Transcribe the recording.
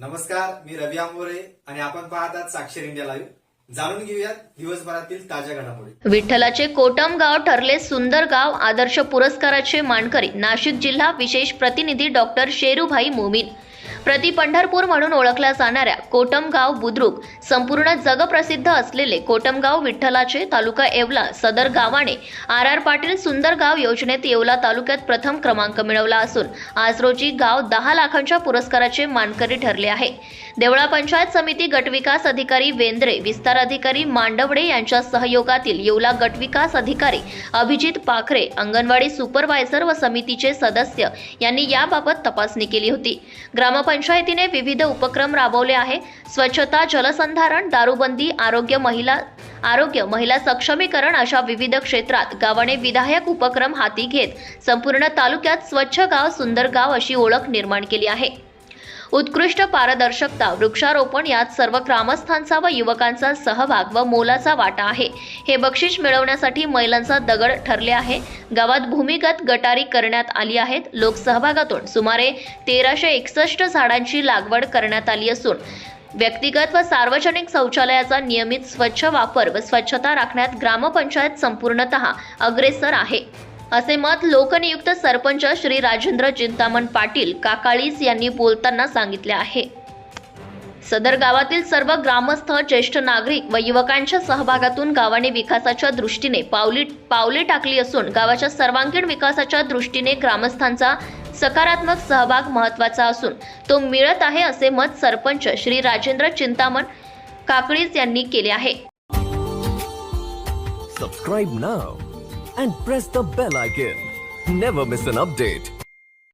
नमस्कार मी रवी आंबोरे आणि आपण पाहतात साक्षर इंडिया लाईव्ह. जाणून घेऊयात दिवसभरातील ताज्या घडामोडी. विठ्ठलाचे कोटम गाव ठरले सुंदर गाव आदर्श पुरस्काराचे मानकरी. नाशिक जिल्हा विशेष प्रतिनिधी डॉक्टर शेरूभाई मोमीन. प्रति पंढरपूर म्हणून ओळखल्या जाणाऱ्या कोटमगाव बुद्रुक संपूर्ण जगप्रसिद्ध असलेले कोटमगाव विठ्ठलाचे तालुका येवला सदर गावाने आर आर पाटील सुंदर गाव योजनेत येवला तालुक्यात प्रथम क्रमांक मिळवला असून आज रोजी गाव दहा लाखांच्या पुरस्काराचे मानकरी ठरले आहे. देवळा पंचायत समिती गटविकास अधिकारी वेंद्रे विस्तार अधिकारी मांडवडे यांच्या सहयोगातील येवला गटविकास अधिकारी अभिजित पाखरे अंगणवाडी सुपरवायझर व समितीचे सदस्य यांनी याबाबत तपासणी केली होती. ग्रामपंचायतीने विविध उपक्रम राबवले आहे. स्वच्छता जलसंधारण दारूबंदी आरोग्य महिला आरोग्य महिला सक्षमीकरण अशा विविध क्षेत्रात गावाने विधायक उपक्रम हाती घेत संपूर्ण तालुक्यात स्वच्छ गाव सुंदर गाव अशी ओळख निर्माण केली आहे. उत्कृष्ट पारदर्शकता वृक्षारोपण यात सर्व ग्रामस्थांचा व युवकांचा सहभाग व मोलाचा वाटा आहे. हे बक्षीस मिळवण्यासाठी महिलांचा दगड ठरले आहे. गावात भूमिगत गटारी करण्यात आली आहेत. लोकसहभागातून सुमारे तेराशे एकसष्ट झाडांची लागवड करण्यात आली असून व्यक्तिगत व सार्वजनिक शौचालयाचा नियमित स्वच्छ वापर व स्वच्छता राखण्यात ग्रामपंचायत संपूर्णतः अग्रेसर आहे. असे मत लोकनियुक्त सरपंच श्री राजेंद्र चिंतामण पाटील काकाळीस यांनी बोलताना सांगितले आहे. सदर गावातील सर्व ग्रामस्थ ज्येष्ठ नागरिक व युवकांच्या सहभागातून गावाने विकासाच्या दृष्टीने पावली पावले टाकली असून गावाच्या सर्वांगीण विकासाच्या दृष्टीने ग्रामस्थांचा सकारात्मक सहभाग महत्त्वाचा असून तो मिळत आहे असे मत सरपंच श्री राजेंद्र चिंतामण काकडीज यांनी केले आहे. Subscribe now and press the bell icon never miss an update